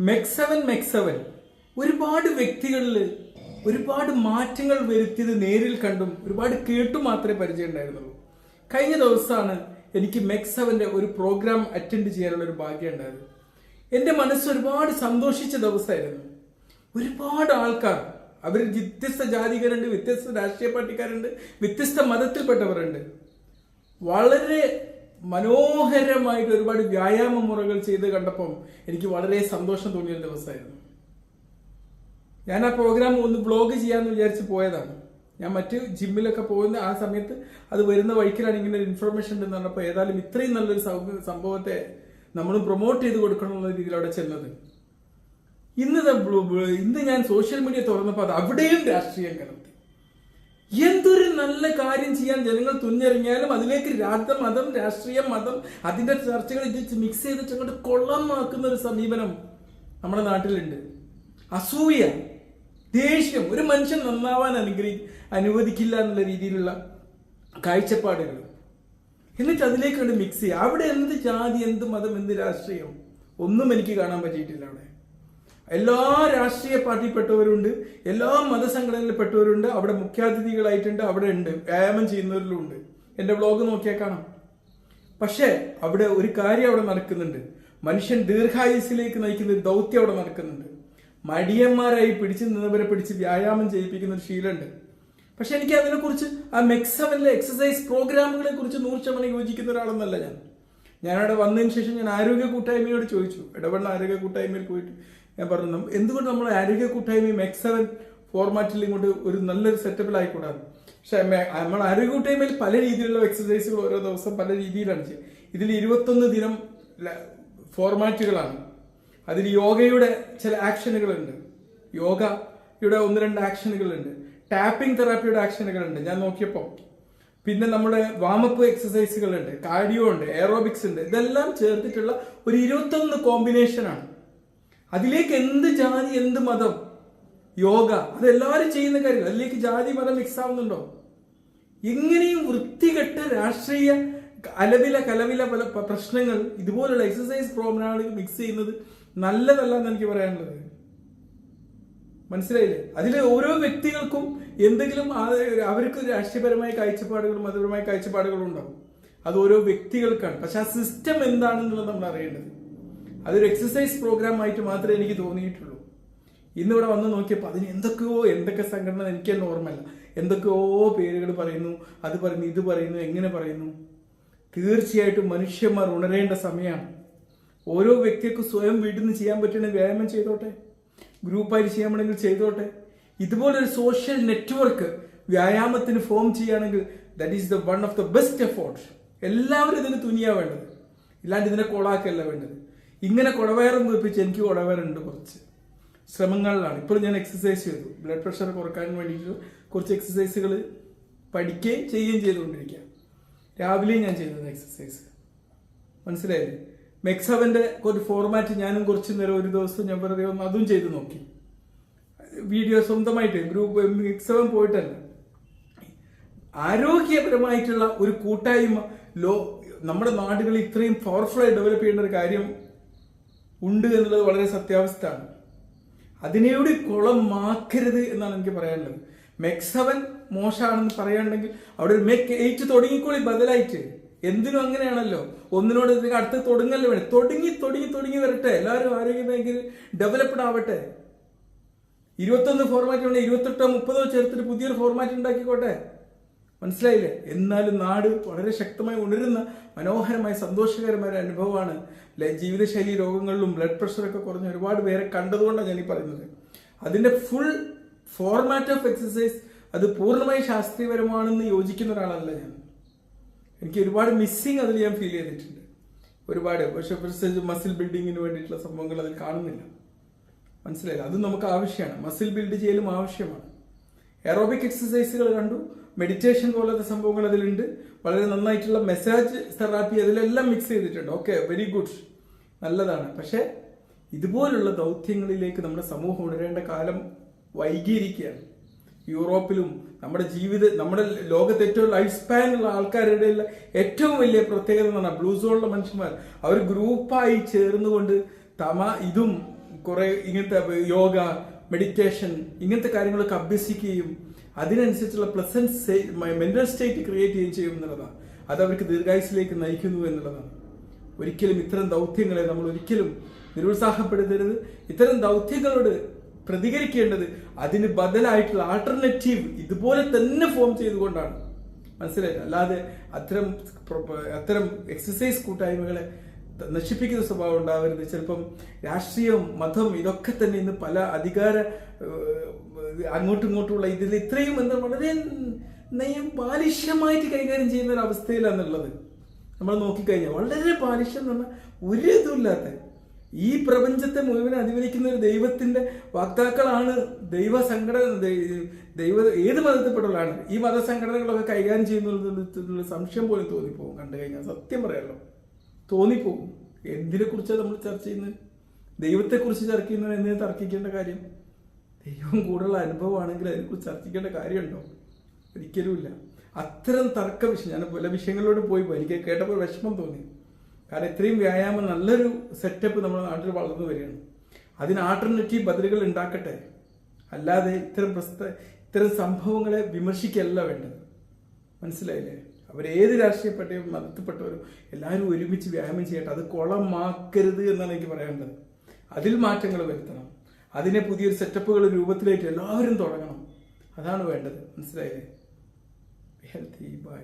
മെക്സവൻ മെക്സവൻ. ഒരുപാട് വ്യക്തികളിൽ ഒരുപാട് മാറ്റങ്ങൾ വരുത്തിയത് നേരിൽ കണ്ടും ഒരുപാട് കേട്ടും മാത്രമേ പരിചയം ഉണ്ടായിരുന്നുള്ളൂ. കഴിഞ്ഞ ദിവസമാണ് എനിക്ക് മെക്സവന്റെ ഒരു പ്രോഗ്രാം അറ്റൻഡ് ചെയ്യാനുള്ള ഒരു ഭാഗ്യം ഉണ്ടായത്. എന്റെ മനസ്സ് ഒരുപാട് സന്തോഷിച്ച ദിവസമായിരുന്നു. ഒരുപാട് ആൾക്കാർ അവർ വ്യത്യസ്ത ജാതികരുണ്ട് വ്യത്യസ്ത രാഷ്ട്രീയ പാർട്ടിക്കാരുണ്ട് വ്യത്യസ്ത മതത്തിൽപ്പെട്ടവരുണ്ട്. വളരെ മനോഹരമായിട്ട് ഒരുപാട് വ്യായാമ മുറകൾ ചെയ്ത് കണ്ടപ്പം എനിക്ക് വളരെ സന്തോഷം തോന്നിയ ദിവസമായിരുന്നു. ഞാൻ ആ പ്രോഗ്രാം ഒന്ന് ബ്ലോഗ് ചെയ്യാമെന്ന് വിചാരിച്ച് പോയതാണ്. ഞാൻ മറ്റ് ജിമ്മിലൊക്കെ പോകുന്ന ആ സമയത്ത് അത് വരുന്ന വഴിക്കിലാണ് ഇങ്ങനെ ഒരു ഇൻഫർമേഷൻ ഉണ്ടെന്ന് പറഞ്ഞപ്പോൾ ഏതായാലും ഇത്രയും നല്ലൊരു സംഭവത്തെ നമ്മൾ പ്രൊമോട്ട് ചെയ്ത് കൊടുക്കണം എന്നുള്ള രീതിയിൽ അവിടെ ചെന്നത്. ഇന്ന് ഇന്ന് ഞാൻ സോഷ്യൽ മീഡിയ തുറന്നപ്പോൾ അത് അവിടെയും രാഷ്ട്രീയം കലർത്തി. എന്തൊരു നല്ല കാര്യം ചെയ്യാൻ ജനങ്ങൾ തുന്നിറങ്ങിയാലും അതിലേക്ക് രാജ്യ മതം രാഷ്ട്രീയ മതം അതിന്റെ ചർച്ചകൾ ഇത് മിക്സ് ചെയ്തിട്ട് അങ്ങോട്ട് കൊള്ളമാക്കുന്ന ഒരു സമീപനം നമ്മുടെ നാട്ടിലുണ്ട്. അസൂയ ദേഷ്യം ഒരു മനുഷ്യൻ നന്നാവാൻ അനുഗ്രഹി അനുവദിക്കില്ല എന്നുള്ള രീതിയിലുള്ള കാഴ്ചപ്പാടുകൾ. എന്നിട്ട് അതിലേക്ക് മിക്സ് ചെയ്യുക. അവിടെ എന്ത് ജാതി എന്ത് മതം എന്ത് രാഷ്ട്രീയം ഒന്നും എനിക്ക് കാണാൻ പറ്റിയിട്ടില്ല അവിടെ. എല്ലാ രാഷ്ട്രീയ പാർട്ടിയിൽപ്പെട്ടവരുണ്ട് എല്ലാ മതസംഘടനയിൽപ്പെട്ടവരുണ്ട് അവിടെ മുഖ്യാതിഥികളായിട്ടുണ്ട് അവിടെ ഉണ്ട് വ്യായാമം ചെയ്യുന്നവരിലും ഉണ്ട് എന്റെ വ്ളോഗ് നോക്കിയാൽ കാണാം. പക്ഷേ അവിടെ ഒരു കാര്യം അവിടെ നടക്കുന്നുണ്ട്. മനുഷ്യൻ ദീർഘായുസിലേക്ക് നയിക്കുന്ന ഒരു ദൗത്യം അവിടെ നടക്കുന്നുണ്ട്. മടിയന്മാരായി പിടിച്ചു നിന്നവരെ പിടിച്ച് വ്യായാമം ചെയ്യിപ്പിക്കുന്ന ഒരു ശീലമുണ്ട്. പക്ഷെ എനിക്ക് അതിനെക്കുറിച്ച് ആ മെക്സവനിലെ എക്സസൈസ് പ്രോഗ്രാമുകളെ കുറിച്ച് നൂറ് ശതമാനം യോജിക്കുന്ന ഒരാളെന്നല്ല ഞാൻ. ഞാനവിടെ വന്നതിന് ശേഷം ഞാൻ ആരോഗ്യ കൂട്ടായ്മയോട് ചോദിച്ചു. ഇടപെടുന്ന ആരോഗ്യ കൂട്ടായ്മയിൽ പോയിട്ട് ഞാൻ പറഞ്ഞു എന്തുകൊണ്ട് നമ്മൾ ആരോഗ്യ കൂട്ടായ്മയും എക്സ് സെവൻ ഫോർമാറ്റിൽ ഇങ്ങോട്ട് ഒരു നല്ലൊരു സെറ്റപ്പിലായിക്കൂടാണ് പക്ഷെ മെ- നമ്മൾ ആരോഗ്യ കൂട്ടായ്മയിൽ പല രീതിയിലുള്ള എക്സസൈസുകൾ ഓരോ ദിവസം പല രീതിയിലാണ് ചെയ്യുക ഇതിൽ ഇരുപത്തൊന്ന് ദിനം ഫോർമാറ്റുകളാണ് അതിൽ യോഗയുടെ ചില ആക്ഷനുകളുണ്ട് യോഗയുടെ ഒന്ന് രണ്ട് ആക്ഷനുകളുണ്ട് ടാപ്പിംഗ് തെറാപ്പിയുടെ ആക്ഷനുകളുണ്ട് ഞാൻ നോക്കിയപ്പോൾ പിന്നെ നമ്മുടെ വാമപ്പ് എക്സസൈസുകളുണ്ട് കാർഡിയോ ഉണ്ട് എയറോബിക്സ് ഉണ്ട്. ഇതെല്ലാം ചേർത്തിട്ടുള്ള ഒരു ഇരുപത്തൊന്ന് കോമ്പിനേഷനാണ് അതിലേക്ക് എന്ത് ജാതി എന്ത് മതം? യോഗ. അതെല്ലാവരും ചെയ്യുന്ന കാര്യങ്ങൾ. അതിലേക്ക് ജാതി മതം മിക്സ് ആവുന്നുണ്ടോ? എങ്ങനെയും വൃത്തികെട്ട് രാഷ്ട്രീയ അലവില കലവില പല പ്രശ്നങ്ങൾ ഇതുപോലുള്ള എക്സസൈസ് പ്രോഗ്രാമുകൾ മിക്സ് ചെയ്യുന്നത് നല്ലതല്ല എന്ന് എനിക്ക് പറയാനുള്ളത്. മനസ്സിലായില്ലേ? അതിൽ ഓരോ വ്യക്തികൾക്കും എന്തെങ്കിലും അവർക്ക് രാഷ്ട്രീയപരമായ കാഴ്ചപ്പാടുകളും മതപരമായ കാഴ്ചപ്പാടുകളും ഉണ്ടാവും അത് ഓരോ വ്യക്തികൾക്കാണ്. പക്ഷെ ആ സിസ്റ്റം എന്താണെന്നുള്ളത് നമ്മൾ അറിയേണ്ടത്. അതൊരു എക്സസൈസ് പ്രോഗ്രാം ആയിട്ട് മാത്രമേ എനിക്ക് തോന്നിയിട്ടുള്ളൂ. ഇന്നിവിടെ വന്ന് നോക്കിയപ്പോൾ അതിന് എന്തൊക്കെയോ എന്തൊക്കെ സംഘടന എനിക്ക് തന്നെ ഓർമ്മയില്ല. എന്തൊക്കെയോ പേരുകൾ പറയുന്നു അത് പറയുന്നു ഇത് പറയുന്നു എങ്ങനെ പറയുന്നു. തീർച്ചയായിട്ടും മനുഷ്യന്മാർ ഉണരേണ്ട സമയമാണ്. ഓരോ വ്യക്തിക്കും സ്വയം വീട്ടിൽ നിന്ന് ചെയ്യാൻ പറ്റുന്ന വ്യായാമം ചെയ്തോട്ടെ ഗ്രൂപ്പായിട്ട് ചെയ്യാൻ വേണമെങ്കിൽ ചെയ്തോട്ടെ. ഇതുപോലൊരു സോഷ്യൽ നെറ്റ്വർക്ക് വ്യായാമത്തിന് ഫോം ചെയ്യുകയാണെങ്കിൽ that is the one of the best effort എല്ലാവരും ഇതിന് തുനിയാ വേണ്ടത്. ഇല്ലാണ്ട് ഇതിനെ കൊളാക്കല്ല വേണ്ടത്. ഇങ്ങനെ കുടവയറും കുറിപ്പിച്ച് എനിക്ക് കുടവയറുണ്ട് കുറച്ച്. ശ്രമങ്ങളിലാണ്. ഇപ്പോൾ ഞാൻ എക്സസൈസ് ചെയ്തു. ബ്ലഡ് പ്രഷർ കുറയ്ക്കാൻ വേണ്ടിയിട്ട് കുറച്ച് എക്സസൈസുകൾ പഠിക്കുകയും ചെയ്യുകയും ചെയ്തുകൊണ്ടിരിക്കുക രാവിലെയും ഞാൻ ചെയ്തത് എക്സസൈസ് മനസ്സിലായില്ലേ? മെക്സവന്റെ ഒരു ഫോർമാറ്റ് ഞാനും കുറച്ച് നേരം ഒരു ദിവസം ഞാൻ വെറുതെ ഒന്ന് അതും ചെയ്ത് നോക്കി. വീഡിയോ സ്വന്തമായിട്ട് ഗ്രൂപ്പ് മെക്സവൻ പോയിട്ടല്ല. ആരോഗ്യപരമായിട്ടുള്ള ഒരു കൂട്ടായ്മ ലോ നമ്മുടെ നാടുകളിൽ ഇത്രയും പവർഫുള്ളായി ഡെവലപ്പ് ചെയ്യേണ്ട ഒരു കാര്യം ഉണ്ട് എന്നുള്ളത് വളരെ സത്യാവസ്ഥയാണ്. അതിനെയോട് കുളമാക്കരുത് എന്നാണ് എനിക്ക് പറയാനുള്ളത്. മെക് സെവൻ മോശമാണെന്ന് പറയാനുണ്ടെങ്കിൽ അവിടെ ഒരു മെക്ക് എയ്റ്റ് തുടങ്ങിക്കോളി ബദലായിട്ട്. എന്തിനും അങ്ങനെയാണല്ലോ. ഒന്നിനോട് ഇതിന് അടുത്ത് തുടങ്ങല്ലേ വേണം തുടങ്ങി തുടങ്ങി തുടങ്ങി വരട്ടെ. എല്ലാവരും ആരോഗ്യ മേഖല ഡെവലപ്ഡ് ആവട്ടെ. ഇരുപത്തൊന്ന് ഫോർമാറ്റ് വേണം ഇരുപത്തെട്ടോ മുപ്പതോ ചേർത്തിട്ട് പുതിയൊരു ഫോർമാറ്റ് ഉണ്ടാക്കിക്കോട്ടെ. മനസ്സിലായില്ലേ? എന്നാലും നാട് വളരെ ശക്തമായി ഉണരുന്ന മനോഹരമായ സന്തോഷകരമായ ഒരു അനുഭവമാണ് ജീവിതശൈലി രോഗങ്ങളിലും ബ്ലഡ് പ്രഷറൊക്കെ കുറഞ്ഞ ഒരുപാട് പേരെ കണ്ടതുകൊണ്ടാണ് ഞാൻ ഈ പറയുന്നത്. അതിന്റെ ഫുൾ ഫോർമാറ്റ് ഓഫ് എക്സസൈസ് അത് പൂർണമായി ശാസ്ത്രീയപരമാണെന്ന് യോജിക്കുന്ന ഒരാളല്ല ഞാൻ. എനിക്ക് ഒരുപാട് മിസ്സിങ് അതിൽ ഞാൻ ഫീൽ ചെയ്തിട്ടുണ്ട്. ഒരുപാട് പക്ഷെ മസിൽ ബിൽഡിങ്ങിന് വേണ്ടിയിട്ടുള്ള സംഭവങ്ങൾ അതിൽ കാണുന്നില്ല. മനസ്സിലായില്ല? അതും നമുക്ക് ആവശ്യമാണ്. മസിൽ ബിൽഡ് ചെയ്യലും ആവശ്യമാണ്. എറോബിക് എക്സസൈസുകൾ കണ്ടു. മെഡിറ്റേഷൻ പോലത്തെ സംഭവങ്ങൾ അതിലുണ്ട്. വളരെ നന്നായിട്ടുള്ള മെസ്സേജ് തെറാപ്പി അതിലെല്ലാം മിക്സ് ചെയ്തിട്ടുണ്ട്. ഓക്കെ വെരി ഗുഡ് നല്ലതാണ്. പക്ഷേ ഇതുപോലുള്ള ദൗത്യങ്ങളിലേക്ക് നമ്മുടെ സമൂഹം ഉണരേണ്ട കാലം വൈകിയിരിക്കുകയാണ്. യൂറോപ്പിലും നമ്മുടെ ജീവിത നമ്മുടെ ലോകത്ത് ഏറ്റവും ലൈഫ് സ്പാനുള്ള ആൾക്കാരുടെ ഏറ്റവും വലിയ പ്രത്യേകത എന്ന് പറഞ്ഞാൽ ബ്ലൂ സോണിലെ മനുഷ്യന്മാർ. അവർ ഗ്രൂപ്പായി ചേർന്നുകൊണ്ട് തമ ഇതും കുറെ ഇങ്ങനത്തെ യോഗ മെഡിറ്റേഷൻ ഇങ്ങനത്തെ കാര്യങ്ങളൊക്കെ അഭ്യസിക്കുകയും അതിനനുസരിച്ചുള്ള പ്ലസന്റ് മെന്റൽ സ്റ്റേറ്റ് ക്രിയേറ്റ് ചെയ്യുകയും ചെയ്യും എന്നുള്ളതാണ്. അത് അവർക്ക് ദീർഘായുസിലേക്ക് നയിക്കുന്നു എന്നുള്ളതാണ്. ഒരിക്കലും ഇത്തരം ദൗത്യങ്ങളെ നമ്മൾ ഒരിക്കലും നിരുത്സാഹപ്പെടുത്തരുത്. ഇത്തരം ദൗത്യങ്ങളോട് പ്രതികരിക്കേണ്ടത് അതിന് ബദലായിട്ടുള്ള ആൾട്ടർനേറ്റീവ് ഇതുപോലെ തന്നെ ഫോം ചെയ്തുകൊണ്ടാണ്. മനസ്സിലായി അല്ലാതെ അത്തരം അത്തരം എക്സസൈസ് കൂട്ടായ്മകളെ നശിപ്പിക്കുന്ന സ്വഭാവം ഉണ്ടാവരുത്. ചിലപ്പം രാഷ്ട്രീയം മതം ഇതൊക്കെ തന്നെ ഇന്ന് പല അധികാര അങ്ങോട്ടും ഇങ്ങോട്ടുമുള്ള ഇതിൽ ഇത്രയും എന്താ വളരെ നയം ബാലിഷ്യമായിട്ട് കൈകാര്യം ചെയ്യുന്ന ഒരു അവസ്ഥയിലാണുള്ളത് നമ്മൾ നോക്കിക്കഴിഞ്ഞാൽ വളരെ ബാലിഷ്യം എന്ന് പറഞ്ഞാൽ ഒരു ഇതുമില്ലാത്ത ഈ പ്രപഞ്ചത്തെ മുഴുവൻ അധിവരിക്കുന്ന ഒരു ദൈവത്തിന്റെ വാക്താക്കളാണ് ദൈവ സംഘടന ദൈവ ഏത് മതത്തിൽപ്പെട്ടുള്ളതാണ് ഈ മതസംഘടനകളൊക്കെ കൈകാര്യം ചെയ്യുന്നുള്ള സംശയം പോലും തോന്നിപ്പോകും. കണ്ടു കഴിഞ്ഞാൽ സത്യം പറയാമല്ലോ തോന്നിപ്പോകും. എന്തിനെ കുറിച്ചാണ് നമ്മൾ ചർച്ച ചെയ്യുന്നത്? ദൈവത്തെക്കുറിച്ച് ചർച്ച ചെയ്യുന്നത് എന്തിനു തർക്കിക്കേണ്ട കാര്യം? ദൈവം കൂടുതലുള്ള അനുഭവമാണെങ്കിൽ അതിനെക്കുറിച്ച് ചർച്ചിക്കേണ്ട കാര്യമുണ്ടോ? ഒരിക്കലുമില്ല. അത്തരം തർക്ക വിഷയം ഞാൻ പല വിഷയങ്ങളിലൂടെ പോയി എനിക്ക് കേട്ടപ്പോൾ വിഷമം തോന്നി. കാരണം ഇത്രയും വ്യായാമം നല്ലൊരു സെറ്റപ്പ് നമ്മുടെ നാട്ടിൽ വളർന്നു വരികയാണ്. അതിന് ആൾട്ടർനേറ്റീവ് ബദലുകൾ ഉണ്ടാക്കട്ടെ. അല്ലാതെ ഇത്തരം പ്രസ്ത ഇത്തരം സംഭവങ്ങളെ വിമർശിക്കല്ല വേണ്ടത്. മനസ്സിലായില്ലേ? അവരേത് രാഷ്ട്രീയപ്പെട്ടവരും മതത്തിൽപ്പെട്ടവരും എല്ലാവരും ഒരുമിച്ച് വ്യായാമം ചെയ്യട്ടെ. അത് കുളമാക്കരുത് എന്നാണ് എനിക്ക് പറയാനുള്ളത്. അതിൽ മാറ്റങ്ങൾ വരുത്തണം. അതിനെ പുതിയൊരു സെറ്റപ്പുകൾ രൂപത്തിലേക്ക് എല്ലാവരും തുടങ്ങണം. അതാണ് വേണ്ടത്. മനസ്സിലായില്ലേ? Healthy by